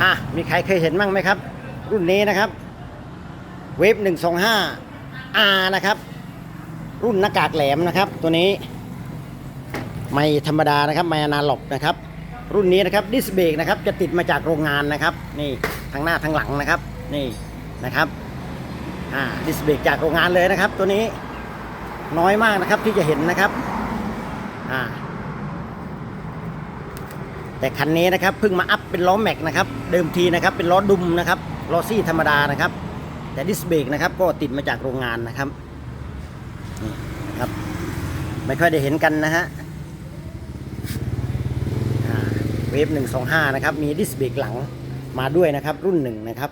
อะมีใครเคยเห็นบ้างไหมครับ รุ่นนี้นะครับ เวฟหนึ่งสองห้าอานะครับ รุ่นหน้ากากแหลมนะครับ ตัวนี้ ไม่ธรรมดานะครับ ไม่อนาล็อกนะครับ รุ่นนี้นะครับดิสเบรกนะครับ จะติดมาจากโรงงานนะครับ นี่ทั้งหน้าทั้งหลังนะครับ นี่นะครับอ่าดิสเบรกจากโรงงานเลยนะครับ ตัวนี้น้อยมากนะครับที่จะเห็นนะครับอ่า แต่คันนี้นะครับเพิ่งมาอัพเป็นล้อแม็กนะครับเดิมทีนะครับเป็นล้อดุมนะครับล้อซี่ธรรมดานะครับ แต่ดิสเบรกนะครับก็ติดมาจากโรงงานนะครับนี่นะครับ ไม่ค่อยได้เห็นกันนะฮะเวฟหนึ่งสองห้านะครับมีดิสเบรกหลังมาด้วยนะครับรุ่นหนึ่งนะครับ